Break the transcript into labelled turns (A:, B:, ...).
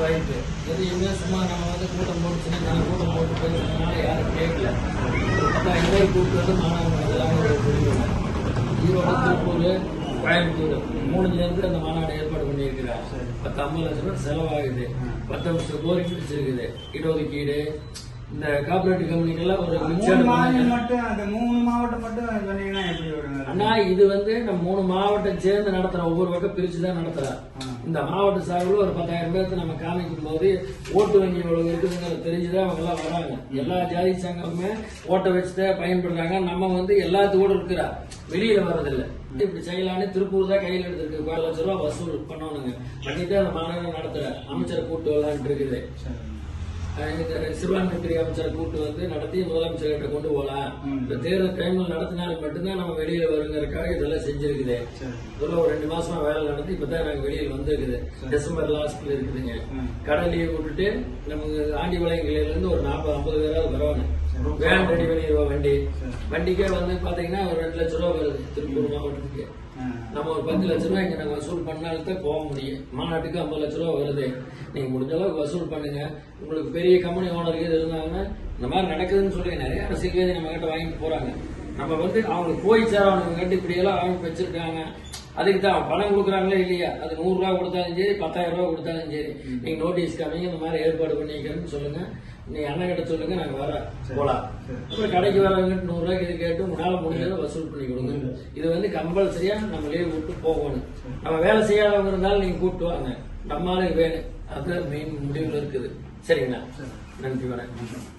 A: வாய்ப்பு. எதையுமே சும்மா நம்ம வந்து கூட்டம் போட்டு சின்ன சின்ன கூட்டம் போட்டு பேசுறதுனால யாரும் கேட்கல. பத்தாயிரம் ரூபாய் கூப்பிட்டு வந்து மாணவர்கள் எல்லாமே முடிவு ஈரோடு திருப்பூர் கோயம்புத்தூர் மூணு நேரத்தில் அந்த மாநாடு ஏற்பாடு பண்ணியிருக்கிறார். பத்து ஐம்பது லட்சம் ரூபாய் செலவாகுது. பத்து வருஷம் கோரிக்கை இருக்குது இடஒதுக்கீடு இந்த கார்பரேட் கம்பெனிக்கெல்லாம் ஒரு
B: மூணு
A: மிக்சர்
B: மட்டும் அந்த மூணு மாவட்டம் மட்டும் சொன்னீங்கன்னா எப்படி
A: அண்ணா இது வந்து நம்ம மூணு மாவட்டம் சேர்ந்து நடத்துற ஒவ்வொரு பக்கம் பிரிச்சு தான் நடத்துறோம் இந்த மாவட்ட சார்பில் ஒரு பத்தாயிரம் பேர்த்து நம்ம காமிக்கும் போது ஓட்டு வங்கி இவ்வளவு இருக்குதுங்கிறது தெரிஞ்சுதான் அவங்க எல்லாம் வராங்க. எல்லா ஜாதி சங்கமுமே ஓட்டை வச்சுதான் பயன்படுறாங்க. நம்ம வந்து எல்லாத்தோட இருக்கிறா. வெளியில வர்றதில்ல. இப்படி செய்யலான்னு திருப்பூர் தான் கையில் எடுத்திருக்கு. பல லட்சம் ரூபாய் வசூல் பண்ணணுங்க. பண்ணிட்டு அந்த மாநகரம் நடத்துற அமைச்சரை கூட்டு வரலான்ட்டு இருக்குது. அஹ் இந்த சிறுபான்மைத்துறை அமைச்சரை கூட்டு வந்து நடத்தி முதலமைச்சர்கிட்ட கொண்டு போகலாம் இந்த தேர்தல் டைம்ல நடத்தினாலும் மட்டும்தான் நம்ம வெளியில வருங்கிறதுக்காக இதெல்லாம் செஞ்சிருக்குது. இதெல்லாம் ஒரு ரெண்டு மாசமா வேலை நடந்து இப்பதான் நாங்க வெளியில வந்திருக்குது. டிசம்பர் லாஸ்ட்ல இருக்குதுங்க. கடை லீவ் விட்டுட்டு நமக்கு ஆண்டிபாளையம் இருந்து ஒரு நாற்பது ஐம்பது பேராவது வரணும். வேன் ரெடி பண்ணிடுவோம் வண்டி வண்டிக்கே வந்து பாத்தீங்கன்னா ஒரு ரெண்டு லட்சம் ரூபா வருது திருப்பூர் மாவட்டத்துக்கு. நம்ம ஒரு பத்து லட்ச ரூபாய் இங்க நாங்க வசூல் பண்ணால்தான் போக முடியும். மாநாட்டுக்கு ஐம்பது லட்ச ரூபா வருது. நீங்க முடிஞ்ச அளவுக்கு வசூல் பண்ணுங்க. உங்களுக்கு பெரிய கம்பெனி ஓனர் இது இருந்தாங்கன்னா இந்த மாதிரி நடக்குதுன்னு சொல்லி நிறைய அரசியல்வாதி நம்ம கிட்ட வாங்கிட்டு போறாங்க. நம்ம வந்து அவங்களுக்கு போய் சேர அவனுக்கு கட்டு இப்படி எல்லாம் வாங்கி வச்சிருக்காங்க. அதுக்கு தான் பணம் கொடுக்குறாங்களே இல்லையா? அது நூறு ரூபா கொடுத்தாலும் சரி பத்தாயிரம் ரூபா கொடுத்தாலும் சரி. நீங்க நோட்டீஸ் காமிங்க இந்த மாதிரி ஏற்பாடு பண்ணிக்கிறேன்னு சொல்லுங்க. நீ அண்ணன் கிட்ட சொல்லுங்க நாங்க வரோம் போலாம். அப்புறம் கடைக்கு வரவங்க நூறு ரூபாய்க்கு இது கேட்டு உங்களால முடிஞ்சதை வசூல் பண்ணி கொடுங்க. இது வந்து கம்பல்சரியா நம்ம லீவ் விட்டு போகணும். நம்ம வேலை செய்யாதவங்க இருந்தாலும் நீங்க கூப்பிட்டு வாங்க. நம்மளால வேணும். அது மெயின் முடிவுல இருக்குது. சரிங்களா? நன்றி வணக்கம்.